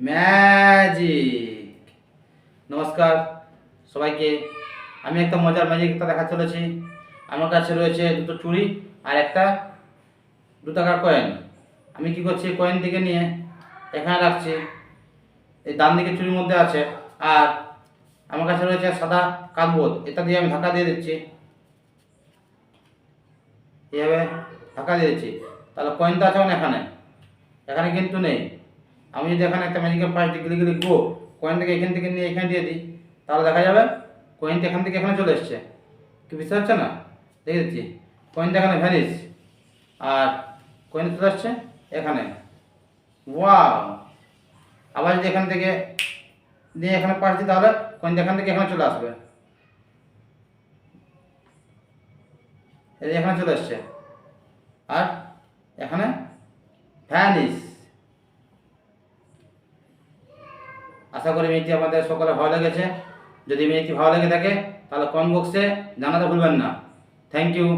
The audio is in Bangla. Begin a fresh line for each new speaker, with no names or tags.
ম্যাজিক নমস্কার সবাইকে। আমি একটা মজার ম্যাজিকটা দেখা চলেছি। আমার কাছে রয়েছে দুটো চুড়ি আর একটা দু টাকার কয়েন আমি কি করছি কয়েন দিকে নিয়ে এখানে রাখছি। এই ডান দিকে চুরির মধ্যে আছে আর আমার কাছে রয়েছে সাদা কাগজ এটা দিয়ে আমি ঢাকা দিয়ে দিচ্ছি। এইভাবে ঢাকা দিয়ে দিচ্ছি। তাহলে কয়েনটা আছে মানে এখানে। এখানে কিন্তু নেই। আমি যদি এখানে একটা ম্যাজিকের পাঁচ ডিগ্রি গিয়ে গো কয়েনটাকে এখান থেকে নিয়ে এখানে দিয়ে দিই, তাহলে দেখা যাবে কয়েনটা এখান থেকে এখানে চলে এসছে। কি বুঝতে পারছ না? দেখে দিচ্ছি। কয়েনটা এখানে ভ্যানিস আর কয়েন চলে আসছে এখানে। ওয়াও আবার যদি এখান থেকে নিয়ে এখানে পাশ দিই, তাহলে কয়েনটা এখান থেকে এখানে চলে আসবে। এখানে চলে এসছে। আর এখানে ভ্যানিস আশা করি মেয়েটি আমাদের সকলে ভালো লেগেছে। যদি মেয়েটি ভালো লেগে থাকে, তাহলে কম বক্সে জানাতে ভুলবেন না। Thank you